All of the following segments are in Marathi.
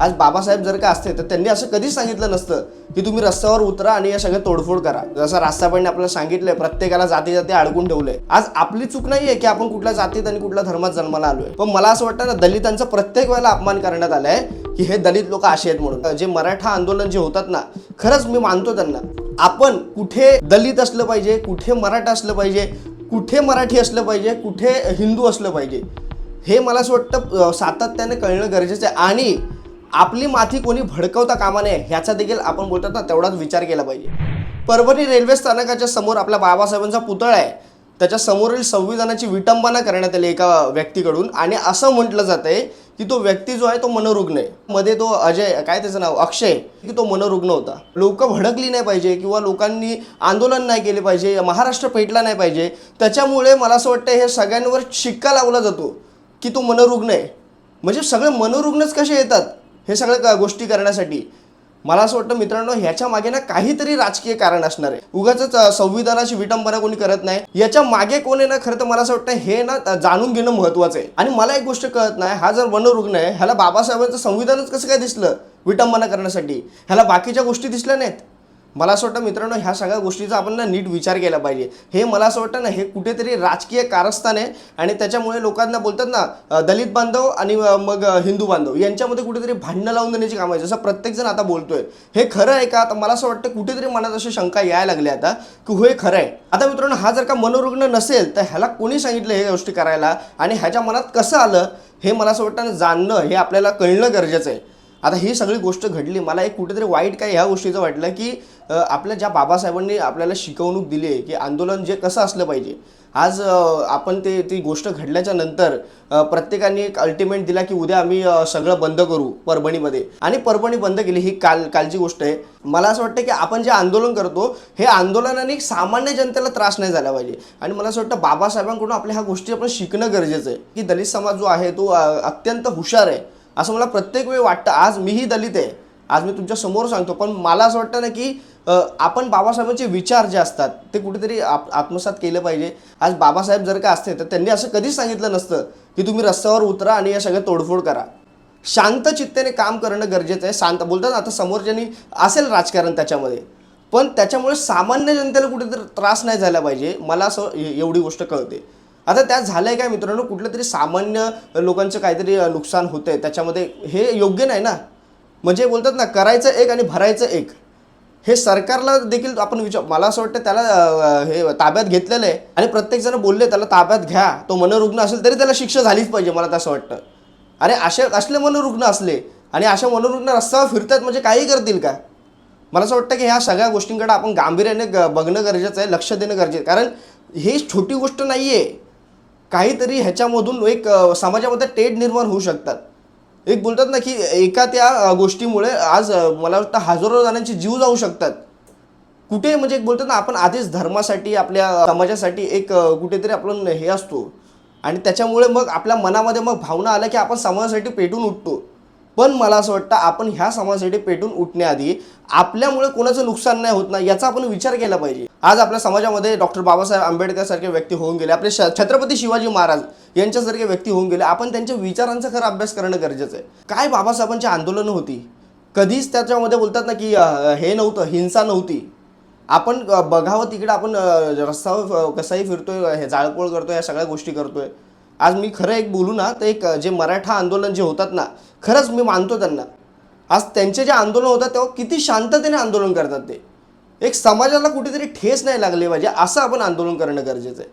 आज बाबासाहेब जर का असते तर त्यांनी असं कधीच सांगितलं नसतं की तुम्ही रस्त्यावर उतरा आणि या सगळं तोडफोड करा. जसं रास्तापाईने आपल्याला सांगितलंय प्रत्येकाला जाती जाती अडकून ठेवलंय. आज आपली चूक नाहीये की आपण कुठल्या जातीत आणि कुठल्या धर्मात जन्माला आलोय. पण मला असं वाटतं ना दलितांचा प्रत्येक वेळेला अपमान करण्यात आलाय की हे दलित लोक असे आहेत म्हणून. जे मराठा आंदोलन जे होतात ना खरंच मी मानतो त्यांना. आपण कुठे दलित असलं पाहिजे कुठे मराठा असलं पाहिजे कुठे मराठी असलं पाहिजे कुठे हिंदू असलं पाहिजे हे मला असं वाटतं सातत्याने कळणं गरजेचं आहे. आणि आपली माथी कोणी भडकवता कामा नये ह्याचा देखील आपण बोलतात ना तेवढाच विचार केला पाहिजे. परभणी रेल्वे स्थानकाच्या समोर आपल्या बाबासाहेबांचा पुतळा आहे. त्याच्या समोरील संविधानाची विटंबना करण्यात आली एका व्यक्तीकडून आणि असं म्हटलं जातंय की तो व्यक्ती जो आहे तो मनोरुग्ण आहे. मध्ये तो अजय काय त्याचं नाव अक्षय की तो मनोरुग्ण होता. लोक भडकली नाही पाहिजे किंवा लोकांनी आंदोलन नाही केले पाहिजे महाराष्ट्र पेटला नाही पाहिजे. त्याच्यामुळे मला असं वाटतं हे सगळ्यांवर शिक्का लावला जातो की तो मनोरुग्ण आहे. म्हणजे सगळे मनोरुग्णच कसे येतात? हे सगळं गोष्टी करण्यासाठी. मला असं वाटतं मित्रांनो ह्याच्या मागे ना काहीतरी राजकीय कारण असणार आहे. उगाच संविधानाची विटंबना कोणी करत नाही. याच्या मागे कोण आहे ना खरं तर मला असं वाटतं हे ना जाणून घेणं महत्वाचं आहे. आणि मला एक गोष्ट कळत नाही हा जर वनरुग्ण आहे ह्याला बाबासाहेबांचं संविधानच कसं काय दिसलं? विटंबना करण्यासाठी. ह्याला बाकीच्या गोष्टी दिसल्या नाहीत. मला असं वाटतं मित्रांनो ह्या सगळ्या गोष्टीचा आपण ना नीट विचार केला पाहिजे. हे मला असं वाटतं ना हे कुठेतरी राजकीय कारस्थान आहे आणि त्याच्यामुळे लोकांना बोलतात ना दलित बांधव आणि मग हिंदू बांधव यांच्यामध्ये कुठेतरी भांडणं लावून देण्याची कामं आहे जसं प्रत्येकजण आता बोलतोय. हे खरं आहे का? आता मला असं वाटतं कुठेतरी मनात अशी शंका यायला लागली आता की हो, हे खरं आहे. आता मित्रांनो हा जर का मनोरुग्ण नसेल तर ह्याला कोणी सांगितलं हे गोष्टी करायला? आणि ह्याच्या मनात कसं आलं? हे मला असं वाटतं ना जाणणं हे आपल्याला कळणं गरजेचं आहे. आता ही सगळी गोष्ट घडली. मला एक कुठेतरी वाईट काय ह्या गोष्टीचं वाटलं की आपल्या ज्या बाबासाहेबांनी आपल्याला शिकवणूक दिली आहे की आंदोलन जे कसं असलं पाहिजे. आज आपण ते ती गोष्ट घडल्याच्या नंतर प्रत्येकाने एक अल्टिमेट दिला की उद्या आम्ही सगळं बंद करू परभणीमध्ये. आणि परभणी बंद केली ही काल कालची गोष्ट आहे. मला असं वाटतं की आपण जे आंदोलन करतो हे आंदोलनाने सामान्य जनतेला त्रास नाही झाला पाहिजे. आणि मला असं वाटतं बाबासाहेबांकडून आपल्या ह्या गोष्टी आपण शिकणं गरजेचं आहे की दलित समाज जो आहे तो अत्यंत हुशार आहे. असं मला प्रत्येक वेळी वाटतं. आज मीही दलित आहे. आज मी तुमच्यासमोर सांगतो पण मला असं वाटतं ना की आपण बाबासाहेबांचे विचार जे असतात ते कुठेतरी आप आत्मसात केलं पाहिजे. आज बाबासाहेब जर का असते तर त्यांनी असं कधीच सांगितलं नसतं की तुम्ही रस्त्यावर उतरा आणि या सगळं तोडफोड करा. शांत चित्तेने काम करणं गरजेचं आहे. शांत बोलतात ना, आता समोरच्यानी असेल राजकारण त्याच्यामध्ये पण त्याच्यामुळे सामान्य जनतेला कुठेतरी त्रास नाही झाला पाहिजे. मला असं एवढी गोष्ट कळते. आता त्यात आहे काय मित्रांनो कुठलं तरी सामान्य लोकांचं काहीतरी नुकसान होतं आहे त्याच्यामध्ये हे योग्य नाही ना? म्हणजे बोलतात ना करायचं एक आणि भरायचं एक. हे सरकारला देखील आपण विचार मला असं वाटतं त्याला हे ताब्यात घेतलेलं आहे. आणि प्रत्येकजण बोलले त्याला ताब्यात घ्या. तो मनोरुग्ण असेल तरी त्याला शिक्षा झालीच पाहिजे मला तसं वाटतं. अरे असे असले मनोरुग्ण असले आणि अशा मनोरुग्ण रस्त्यावर फिरतात म्हणजे काही करतील का? मला असं वाटतं की ह्या सगळ्या गोष्टींकडे आपण गांभीर्याने ग- बघणं गरजेचं आहे लक्ष देणं गरजेचं आहे. कारण ही छोटी गोष्ट नाही आहे काहीतरी ह्याच्यामधून एक समाजामध्ये टेट निर्माण होऊ शकतात. एक बोलतात ना की एका त्या गोष्टीमुळे आज मला वाटतं हजारो जणांचे जीव जाऊ शकतात. कुठे म्हणजे एक बोलतात ना आपण आधीच धर्मासाठी आपल्या समाजासाठी एक कुठेतरी आपण हे असतो. आणि त्याच्यामुळे मग आपल्या मनामध्ये मग भावना आल्या की आपण समाजासाठी पेटून उठतो. पण मला असं वाटतं आपण ह्या समाजासाठी पेटून उठण्याआधी आपल्यामुळे कोणाचं नुकसान नाही होत ना याचा आपण विचार केला पाहिजे. आज आपल्या समाजामध्ये डॉक्टर बाबासाहेब आंबेडकर सारखे व्यक्ती होऊन गेले आपले छत्रपती शिवाजी महाराज यांच्यासारखे व्यक्ती होऊन गेले आपण त्यांच्या विचारांचा खरा अभ्यास करणं गरजेचं आहे. काय बाबासाहेबांची आंदोलनं होती? कधीच त्याच्यामध्ये बोलतात ना की हे नव्हतं हिंसा नव्हती. आपण बघावं तिकडे आपण अ, रस्त्यावर कसाही फिरतोय हे जाळपोळ करतोय या सगळ्या गोष्टी करतोय. आज मी खरं एक बोलू ना तर एक जे मराठा आंदोलन जे होतात ना खरंच मी मानतो त्यांना. आज त्यांचे जे आंदोलन होतं तेव्हा किती शांततेने आंदोलन करतात ते. एक समाजाला कुठेतरी ठेस नाही लागली पाहिजे असं आपण आंदोलन करणं गरजेचं आहे.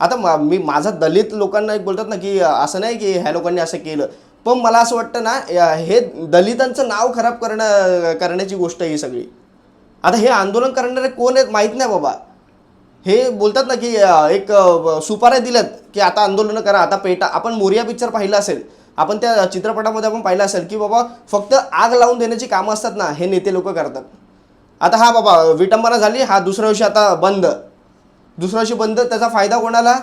आता मा- मी माझा दलित लोकांना एक बोलतात ना की असं नाही की ह्या लोकांनी असं केलं. पण मला असं वाटतं ना हे दलितांचं नाव खराब करणं करण्याची गोष्ट आहे ही सगळी. आता हे आंदोलन करणारे कोण आहेत माहीत नाही बाबा. हे बोलतात ना की एक सुपाऱ्या दिल्यात की आता आंदोलनं करा आता पेटा आपण मोरिया पिक्चर पाहिलं असेल. आपण त्या चित्रपटामध्ये आपण पाहिलं असेल की बाबा फक्त आग लावून देण्याची कामं असतात ना हे नेते लोक करतात. आता हा बाबा विटंबना झाली हा दुसऱ्या वर्षी आता बंद. दुसऱ्या वर्षी बंद त्याचा फायदा कोणाला?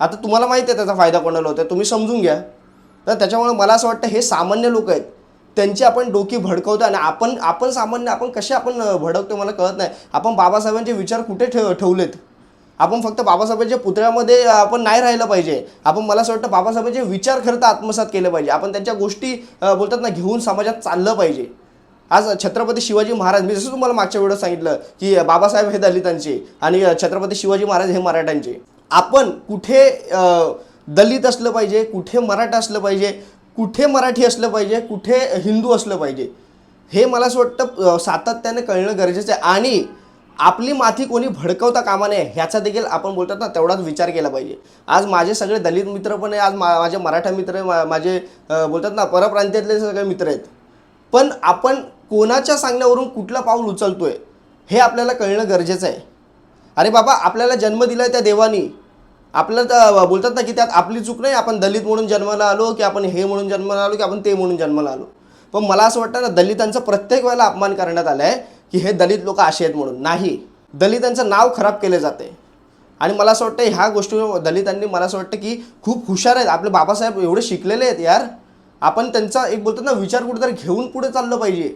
आता तुम्हाला माहिती आहे त्याचा फायदा कोणाला होता तुम्ही समजून घ्या. तर त्याच्यामुळे मला असं वाटतं हे सामान्य लोक आहेत त्यांची आपण डोकी भडकवतो आणि आपण आपण सामान्य आपण कसे आपण भडकतो मला कळत नाही. आपण बाबासाहेबांचे विचार कुठे ठेव ठेवलेत? आपण फक्त बाबासाहेबांच्या पुतळ्यामध्ये आपण नाही राहिलं पाहिजे. आपण मला असं वाटतं बाबासाहेबांचे विचार खरं तर आत्मसात केले पाहिजे. आपण त्यांच्या गोष्टी बोलतात ना घेऊन समाजात चाललं पाहिजे. आज छत्रपती शिवाजी महाराज मी जसं तुम्हाला मागच्या वेळेस सांगितलं की बाबासाहेब हे दलितांचे आणि छत्रपती शिवाजी महाराज हे मराठ्यांचे. आपण कुठे दलित असलं पाहिजे कुठे मराठा असलं पाहिजे कुठे मराठी असलं पाहिजे कुठे हिंदू असलं पाहिजे हे मला असं वाटतं सातत्याने कळणं गरजेचं आहे. आणि आपली माथी कोणी भडकवता कामा नये ह्याचा देखील आपण बोलतात ना तेवढाच विचार केला पाहिजे. आज माझे सगळे दलित मित्र पण आहे आज मा माझे मराठा मित्र आहे मा- माझे बोलतात ना परप्रांतीयातले सगळे मित्र आहेत. पण आपण कोणाच्या सांगण्यावरून कुठलं पाऊल उचलतोय हे आपल्याला कळणं गरजेचं आहे. अरे बाबा आपल्याला जन्म दिलाय त्या देवानी. आपल्याला तर बोलतात ना की त्यात आपली चूक नाही आपण दलित म्हणून जन्माला आलो की आपण हे म्हणून जन्माला आलो की आपण ते म्हणून जन्माला आलो. पण मला असं वाटतं ना दलितांचा प्रत्येक वेळेला अपमान करण्यात आला आहे की हे दलित लोक असे आहेत म्हणून. नाही. दलितांचं नाव खराब केले जाते. आणि मला असं वाटतं ह्या गोष्टी दलितांनी मला असं वाटतं की खूप हुशार आहेत. आपले बाबासाहेब एवढे शिकलेले आहेत यार. आपण त्यांचा एक बोलतात ना विचार कुठेतरी घेऊन पुढे चाललं पाहिजे.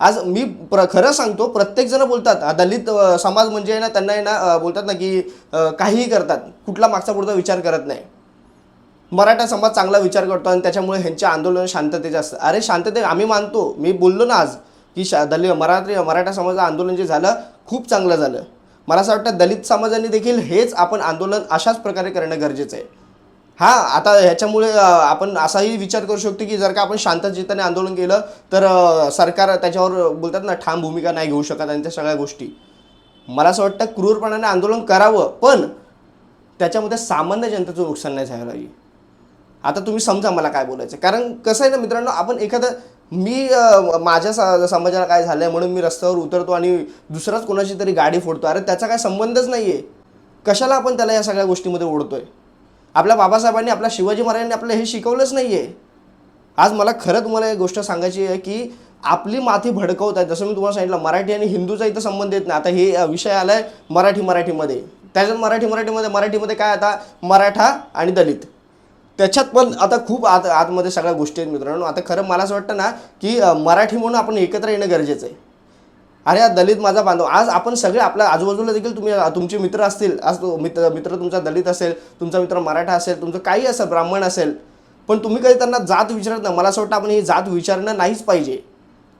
आज मी प्र खरं सांगतो प्रत्येकजणं बोलतात दलित समाज म्हणजे आहे ना त्यांना आहे ना बोलतात ना की काहीही करतात. कुठला मागचा पुढचा विचार करत नाही. मराठा समाज चांगला विचार करतो आणि त्याच्यामुळे ह्यांचे आंदोलन शांततेचे असतं. अरे शांतते आम्ही मानतो. मी बोललो ना आज. की शा दलित मराठी मराठा समाजाचं आंदोलन जे झालं खूप चांगलं झालं. मला असं वाटतं दलित समाजाने देखील हेच आपण आंदोलन अशाच प्रकारे करणं गरजेचं आहे. हां आता ह्याच्यामुळे आपण असाही विचार करू शकतो की जर का आपण शांतचित्ताने आंदोलन केलं तर सरकार त्याच्यावर बोलतात ना ठाम भूमिका नाही घेऊ शकत आणि त्या सगळ्या गोष्टी. मला असं वाटतं क्रूरपणाने आंदोलन करावं पण त्याच्यामध्ये सामान्य जनतेचं नुकसान नाही झालं आता तुम्ही समजा मला काय बोलायचं कारण कसं आहे ना मित्रांनो आपण एखादं मी माझ्या स- समाजाला काय झालं आहे म्हणून मी रस्त्यावर उतरतो आणि दुसराच कोणाची तरी गाडी फोडतो. अरे त्याचा काय संबंधच नाही आहे कशाला आपण त्याला या सगळ्या गोष्टीमध्ये ओढतोय? आपल्या बाबासाहेबांनी आपल्या शिवाजी महाराजांनी आपलं हे शिकवलंच नाही आहे आज मला खरं तुम्हाला एक गोष्ट सांगायची आहे की आपली माथी भडकवत आहे. जसं मी तुम्हाला सांगितलं मराठी आणि हिंदूचा इथं संबंध येत नाही. आता हे विषय आला आहे मराठी मराठीमध्ये त्याच्यात मराठी मराठीमध्ये मराठीमध्ये काय आता मराठा आणि दलित. त्याच्यात पण आता खूप आत आतमध्ये सगळ्या गोष्टी आहेत मित्रांनो. आता खरं मला असं वाटतं ना की मराठी म्हणून आपण एकत्र येणं गरजेचं आहे. अरे हा दलित माझा बांधव. आज आपण सगळे आपल्या आजूबाजूला देखील तुम्ही तुमचे मित्र असतील आज तो मित्र मित्र तुमचा दलित असेल तुमचा मित्र मराठा असेल तुमचं काही असेल ब्राह्मण असेल पण तुम्ही कधी त्यांना जात विचारत नाही. मला असं वाटतं आपण ही जात विचारणं नाहीच पाहिजे.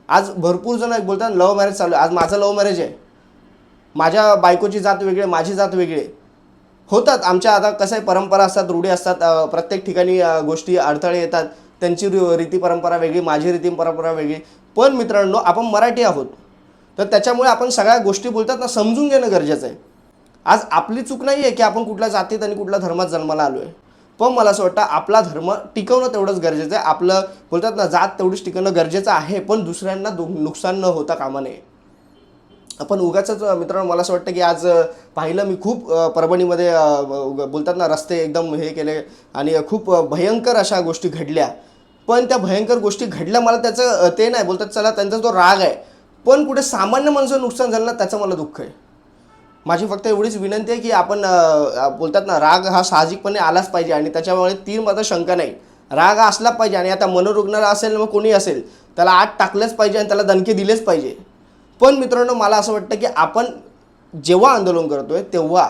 आज भरपूर जण बोलतात लव्ह मॅरेज चालू आहे. आज माझं लव्ह मॅरेज आहे. माझ्या बायकोची जात वेगळी माझी जात वेगळी आहे. होतात. आमच्या आता कसं आहे परंपरा असतात रूढी असतात प्रत्येक ठिकाणी गोष्टी अडथळे येतात. त्यांची रीती परंपरा वेगळी माझी रीती परंपरा वेगळी. पण मित्रांनो आपण मराठी आहोत. तर त्याच्यामुळे आपण सगळ्या गोष्टी बोलतात ना समजून घेणं गरजेचं आहे. आज आपली चूक नाही आहे की आपण कुठल्या जातीत आणि कुठल्या धर्मात जन्माला आलो आहे पण मला असं वाटतं आपला धर्म टिकवणं तेवढंच गरजेचं आहे. आपलं बोलतात ना जात तेवढीच टिकवणं गरजेचं आहे पण दुसऱ्यांना दु नुकसान न होता कामा नये. आपण उगाच मित्रांनो मला असं वाटतं की आज पाहिलं मी खूप परभणीमध्ये बोलतात ना रस्ते एकदम हे केले आणि खूप भयंकर अशा गोष्टी घडल्या. पण त्या भयंकर गोष्टी घडल्या मला त्याचं ते नाही. बोलतात चला त्यांचा जो राग आहे पण कुठे सामान्य माणसं नुकसान झालं ना त्याचं मला दुःख आहे. माझी फक्त एवढीच विनंती आहे की आपण बोलतात ना राग हा साहजिकपणे आलाच पाहिजे आणि त्याच्यामुळे तीन माझा शंका नाही. राग असला पाहिजे आणि आता मनोरुग्णाला असेल मग कोणी असेल त्याला आत टाकलंच पाहिजे आणि त्याला दणके दिलेच पाहिजे. पण मित्रांनो मला असं वाटतं की आपण जेव्हा आंदोलन करतोय तेव्हा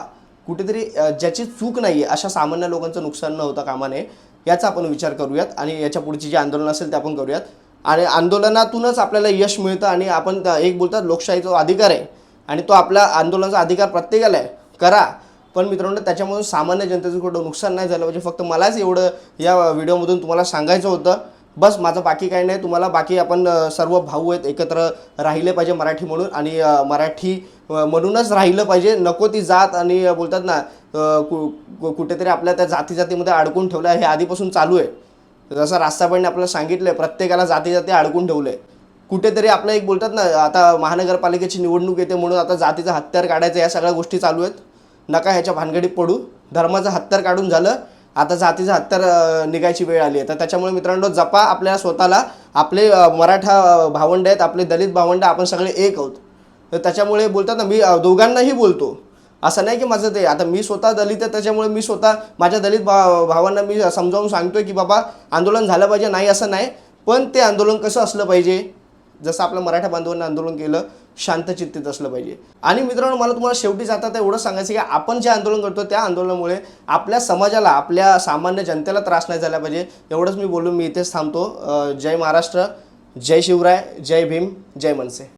कुठेतरी ज्याची चूक नाही आहे अशा सामान्य लोकांचं नुकसान न होता कामा नये याचा आपण विचार करूयात आणि याच्या पुढची जी आंदोलन असेल ते आपण करूयात. आणि आंदोलनातूनच आपल्याला यश मिळतं आणि आपण एक बोलतात लोकशाहीचा अधिकार आहे. आणि तो आपला आंदोलनाचा अधिकार प्रत्येकाला आहे. करा. पण मित्रांनो त्याच्यामधून सामान्य जनतेचं कुठं नुकसान नाही झालं म्हणजे फक्त मलाच एवढं या व्हिडिओमधून तुम्हाला सांगायचं होतं. बस माझं बाकी काही नाही. तुम्हाला बाकी आपण सर्व भाऊ आहेत एकत्र राहिले पाहिजे मराठी म्हणून आणि मराठी म्हणूनच राहिलं पाहिजे. नको ती जात आणि बोलतात ना कु कु- कुठेतरी आपल्या त्या जाती जातीमध्ये अडकून ठेवलं आहे हे आधीपासून चालू आहे. जसं रास्ताबाईंनी आपल्याला सांगितलं आहे प्रत्येकाला जाती जाती अडकून ठेवलं आहे कुठेतरी आपलं एक बोलतात ना आता महानगरपालिकेची निवडणूक येते म्हणून आता जातीचं हत्यार काढायचं या सगळ्या गोष्टी चालू आहेत. नका ह्याच्या भानगडीत पडू. धर्माचं हत्यार काढून झालं आता जाती हत्यार तर निघायची वेळ आली आहे. तर त्याच्यामुळे मित्रांनो जपा आपल्या स्वतःला. आपले मराठा भावंड आहेत आपले दलित भावंड आपण सगळे एक आहोत. तर त्याच्यामुळे बोलतात ना मी दोघांनाही बोलतो. असं नाही की माझं ते आता मी स्वतः दलित आहे त्याच्यामुळे मी स्वतः माझ्या दलित भा भावांना मी समजावून सांगतोय की बाबा आंदोलन झालं पाहिजे. नाही असं नाही. पण ते आंदोलन कसं असलं पाहिजे? जसं आपलं मराठा बांधवांना आंदोलन केलं शांतचित्तीत असलं पाहिजे. आणि मित्रांनो मला तुम्हाला शेवटी जातात एवढं सांगायचं की आपण जे आंदोलन करतो त्या आंदोलनामुळे आपल्या समाजाला आपल्या सामान्य जनतेला त्रास नाही झाला पाहिजे. एवढंच मी बोलून मी इथेच थांबतो. जय महाराष्ट्र जय शिवराय जय भीम जय मनसे.